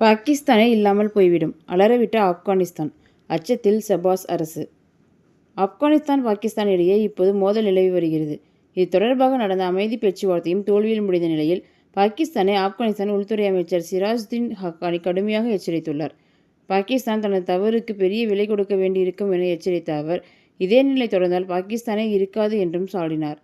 பாகிஸ்தானே இல்லாமல் போய்விடும். அலறவிட்ட ஆப்கானிஸ்தான். அச்சத்தில் செபாஸ் அரசு. ஆப்கானிஸ்தான் பாகிஸ்தான் இடையே இப்போது மோதல் நிலவி வருகிறது. இது தொடர்பாக நடந்த அமைதி பேச்சுவார்த்தையும் தோல்வியில் முடிந்த நிலையில் பாகிஸ்தானை ஆப்கானிஸ்தான் உள்துறை அமைச்சர் சிராஜ்தீன் ஹக்கானி கடுமையாக எச்சரித்துள்ளார். பாகிஸ்தான் தனது தவறுக்கு பெரிய விலை கொடுக்க வேண்டியிருக்கும் என எச்சரித்த அவர் இதே நிலை தொடர்ந்தால் பாகிஸ்தானே இருக்காது என்றும் சாடினார்.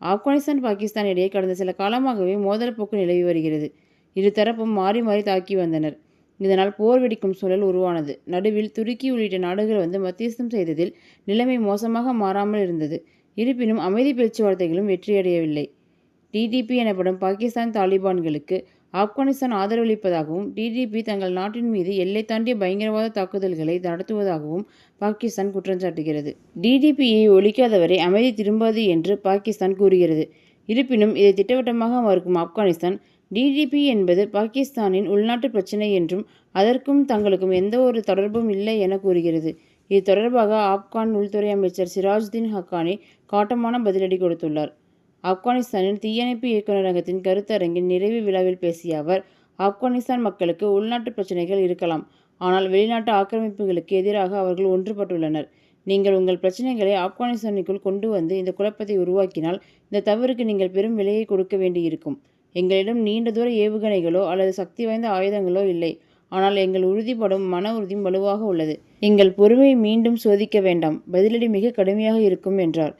ஆப்கானிஸ்தான் பாகிஸ்தான் இடையே கடந்த சில காலமாகவே மோதல் போக்கு நிலவி வருகிறது. இருதரப்பும் மாறி மாறி தாக்கி வந்தனர். இதனால் போர் வெடிக்கும் சூழல் உருவானது. நடுவில் துருக்கி உள்ளிட்ட நாடுகள் வந்து மத்தியஸ்தம் செய்ததில் நிலைமை மோசமாக மாறாமல் இருந்தது. இருப்பினும் அமைதி பேச்சுவார்த்தைகளும் வெற்றியடையவில்லை. டிடிபி எனப்படும் பாகிஸ்தான் தாலிபான்களுக்கு ஆப்கானிஸ்தான் ஆதரவளிப்பதாகவும் டிடிபி தங்கள் நாட்டின் மீது எல்லை தாண்டிய பயங்கரவாத தாக்குதல்களை நடத்துவதாகவும் பாகிஸ்தான் குற்றம் சாட்டுகிறது. டிடிபியை ஒழிக்காதவரை அமைதி திரும்பாது என்று பாகிஸ்தான் கூறுகிறது. இருப்பினும் இதை திட்டவட்டமாக மறுக்கும் ஆப்கானிஸ்தான் டிடிபி என்பது பாகிஸ்தானின் உள்நாட்டு பிரச்சினை என்றும் அதற்கும் தங்களுக்கும் எந்த ஒரு தொடர்பும் இல்லை என கூறுகிறது. இது தொடர்பாக ஆப்கான் உள்துறை அமைச்சர் சிராஜுதீன் ஹக்கானி காட்டமான பதிலடி கொடுத்துள்ளார். ஆப்கானிஸ்தானின் தீயணைப்பு இயக்குநரகத்தின் கருத்தரங்கின் நிறைவு விழாவில் பேசிய அவர் ஆப்கானிஸ்தான் மக்களுக்கு உள்நாட்டு பிரச்சனைகள் இருக்கலாம் ஆனால் வெளிநாட்டு ஆக்கிரமிப்புகளுக்கு எதிராக அவர்கள் ஒன்றுபட்டுள்ளனர். நீங்கள் உங்கள் பிரச்சனைகளை ஆப்கானிஸ்தானுக்குள் கொண்டு வந்து இந்த குழப்பத்தை உருவாக்கினால் இந்த தவறுக்கு நீங்கள் பெரும் விலையை கொடுக்க வேண்டியிருக்கும். எங்களிடம் நீண்ட தூர ஏவுகணைகளோ அல்லது சக்தி வாய்ந்த ஆயுதங்களோ இல்லை. ஆனால் எங்கள் உறுதிப்படும் மன உறுதியும் வலுவாக உள்ளது. எங்கள் பொறுமையை மீண்டும் சோதிக்க வேண்டாம். பதிலடி மிக கடுமையாக இருக்கும் என்றார்.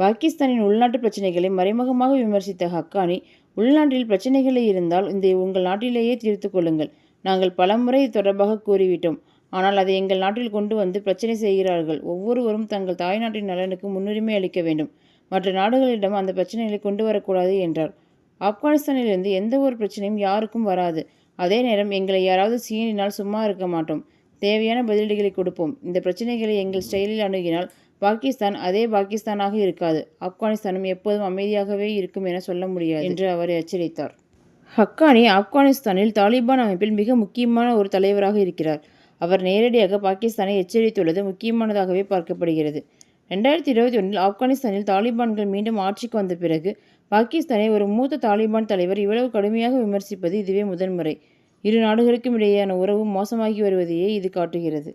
பாகிஸ்தானின் உள்நாட்டு பிரச்சனைகளை மறைமுகமாக விமர்சித்த ஹக்கானி உள்நாட்டில் பிரச்சனைகள் இருந்தால் இந்த உங்கள் நாட்டிலேயே தீர்த்து கொள்ளுங்கள். நாங்கள் பலமுறை இது தொடர்பாக கூறிவிட்டோம். ஆனால் அதை எங்கள் நாட்டில் கொண்டு வந்து பிரச்சனை செய்கிறார்கள். ஒவ்வொருவரும் தங்கள் தாய்நாட்டின் நலனுக்கு முன்னுரிமை அளிக்க வேண்டும். மற்ற நாடுகளிடம் அந்த பிரச்சனைகளை கொண்டு வரக்கூடாது என்றார். ஆப்கானிஸ்தானிலிருந்து எந்த ஒரு பிரச்சனையும் யாருக்கும் வராது. அதே நேரம் எங்களை யாராவது சீனினால் சும்மா இருக்க மாட்டோம். தேவையான பதிலடிகளை கொடுப்போம். இந்த பிரச்சனைகளை எங்கள் ஸ்டைலில் அணுகினால் பாகிஸ்தான் அதே பாகிஸ்தானாக இருக்காது. ஆப்கானிஸ்தானும் எப்போதும் அமைதியாகவே இருக்கும் என சொல்ல முடியாது என்று அவர் எச்சரித்தார். ஹக்கானி ஆப்கானிஸ்தானில் தாலிபான் அமைப்பில் மிக முக்கியமான ஒரு தலைவராக இருக்கிறார். அவர் நேரடியாக பாகிஸ்தானை எச்சரித்துள்ளது முக்கியமானதாகவே பார்க்கப்படுகிறது. ரெண்டாயிரத்தி இருபத்தி ஒன்றில் ஆப்கானிஸ்தானில் தாலிபான்கள் மீண்டும் ஆட்சிக்கு வந்த பிறகு பாகிஸ்தானை ஒரு மூத்த தாலிபான் தலைவர் இவ்வளவு கடுமையாக விமர்சிப்பது இதுவே முதன்முறை. இரு நாடுகளுக்கும் இடையேயான உறவு மோசமாகி வருவதையே இது காட்டுகிறது.